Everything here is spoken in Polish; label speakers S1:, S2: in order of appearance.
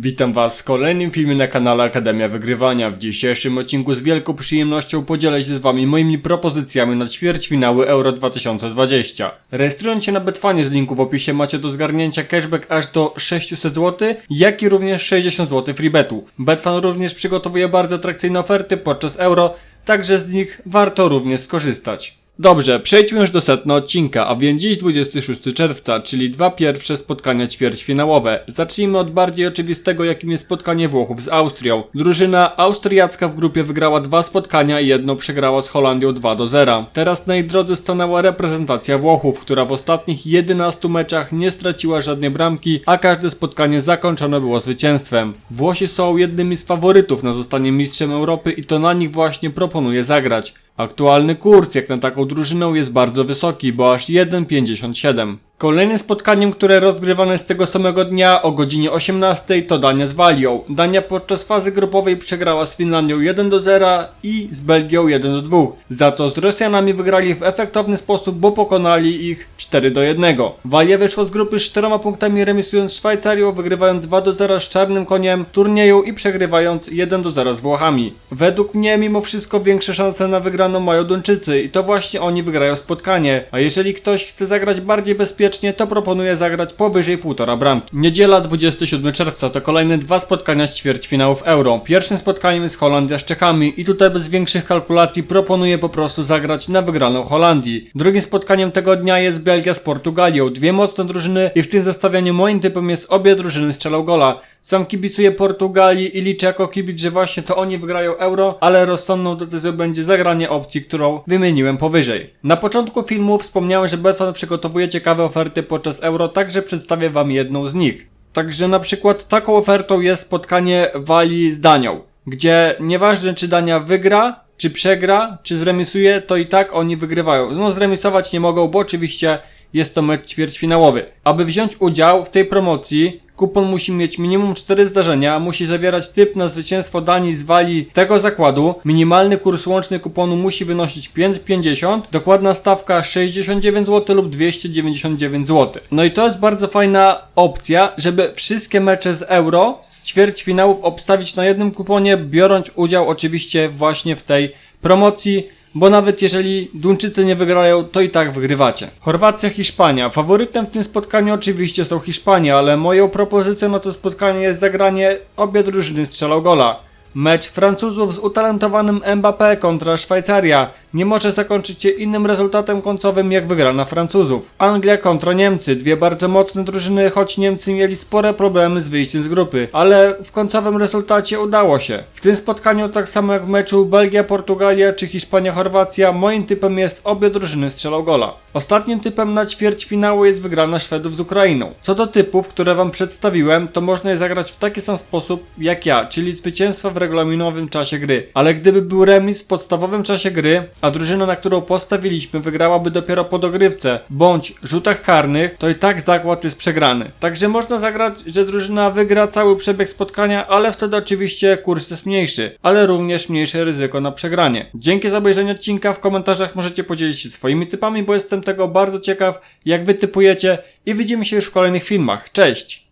S1: Witam Was w kolejnym filmie na kanale Akademia Wygrywania. W dzisiejszym odcinku z wielką przyjemnością podzielę się z Wami moimi propozycjami na ćwierćfinały Euro 2020. Rejestrując się na Betfanie z linku w opisie macie do zgarnięcia cashback aż do 600 zł, jak i również 60 zł freebetu. Betfan również przygotowuje bardzo atrakcyjne oferty podczas Euro, także z nich warto również skorzystać. Dobrze, przejdźmy już do setna odcinka, a więc dziś 26 czerwca, czyli dwa pierwsze spotkania ćwierćfinałowe. Zacznijmy od bardziej oczywistego, jakim jest spotkanie Włochów z Austrią. Drużyna austriacka w grupie wygrała dwa spotkania i jedno przegrała z Holandią 2 do 0. Teraz na jej drodze stanęła reprezentacja Włochów, która w ostatnich 11 meczach nie straciła żadnej bramki, a każde spotkanie zakończone było zwycięstwem. Włosi są jednymi z faworytów na zostanie mistrzem Europy i to na nich właśnie proponuję zagrać. Aktualny kurs jak na taką drużynę jest bardzo wysoki, bo aż 1,57. Kolejnym spotkaniem, które rozgrywane jest tego samego dnia o godzinie 18 to Dania z Walią. Dania podczas fazy grupowej przegrała z Finlandią 1 do 0 i z Belgią 1 do 2. Za to z Rosjanami wygrali w efektowny sposób, bo pokonali ich 4 do 1. Walia wyszło z grupy z 4 punktami remisując Szwajcarią, wygrywając 2 do 0 z Czarnym Koniem turnieju i przegrywając 1 do 0 z Włochami. Według mnie mimo wszystko większe szanse na wygraną mają Duńczycy i to właśnie oni wygrają spotkanie. A jeżeli ktoś chce zagrać bardziej bezpiecznie, to proponuję zagrać powyżej 1,5 bramki. Niedziela 27 czerwca to kolejne dwa spotkania z ćwierćfinałów Euro. Pierwszym spotkaniem jest Holandia z Czechami i tutaj bez większych kalkulacji proponuję po prostu zagrać na wygraną Holandii. Drugim spotkaniem tego dnia jest Belgia z Portugalią. Dwie mocne drużyny i w tym zestawieniu moim typem jest obie drużyny strzelą gola. Sam kibicuję Portugalii i liczę jako kibic, że właśnie to oni wygrają Euro, ale rozsądną decyzją będzie zagranie opcji, którą wymieniłem powyżej. Na początku filmu wspomniałem, że Betfan przygotowuje ciekawe oferty podczas Euro, także przedstawię wam jedną z nich. Także na przykład taką ofertą jest spotkanie Walii z Danią, gdzie nieważne czy Dania wygra, czy przegra, czy zremisuje, to i tak oni wygrywają. No zremisować nie mogą, bo oczywiście jest to mecz ćwierćfinałowy. Aby wziąć udział w tej promocji, kupon musi mieć minimum 4 zdarzenia, musi zawierać typ na zwycięstwo Danii z Walii tego zakładu, minimalny kurs łączny kuponu musi wynosić 5,50, dokładna stawka 69 zł lub 299 zł. No i to jest bardzo fajna opcja, żeby wszystkie mecze z Euro, z ćwierćfinałów obstawić na jednym kuponie, biorąc udział oczywiście właśnie w tej promocji bo nawet jeżeli Duńczycy nie wygrają, to i tak wygrywacie. Chorwacja, Hiszpania. Faworytem w tym spotkaniu oczywiście są Hiszpania, ale moją propozycją na to spotkanie jest zagranie obie drużyny strzelą gola. Mecz Francuzów z utalentowanym Mbappé kontra Szwajcaria nie może zakończyć się innym rezultatem końcowym jak wygrana Francuzów. Anglia kontra Niemcy, dwie bardzo mocne drużyny, choć Niemcy mieli spore problemy z wyjściem z grupy, ale w końcowym rezultacie udało się. W tym spotkaniu tak samo jak w meczu Belgia-Portugalia czy Hiszpania-Chorwacja, moim typem jest obie drużyny strzelą gola. Ostatnim typem na ćwierćfinału jest wygrana Szwedów z Ukrainą. Co do typów, które wam przedstawiłem, to można je zagrać w taki sam sposób jak ja, czyli zwycięstwa w regulaminowym czasie gry. Ale gdyby był remis w podstawowym czasie gry, a drużyna, na którą postawiliśmy, wygrałaby dopiero po dogrywce bądź rzutach karnych, to i tak zakład jest przegrany. Także można zagrać, że drużyna wygra cały przebieg spotkania, ale wtedy oczywiście kurs jest mniejszy, ale również mniejsze ryzyko na przegranie. Dzięki za obejrzenie odcinka, w komentarzach możecie podzielić się swoimi typami, bo jestem tego bardzo ciekaw, jak wy typujecie i widzimy się już w kolejnych filmach. Cześć!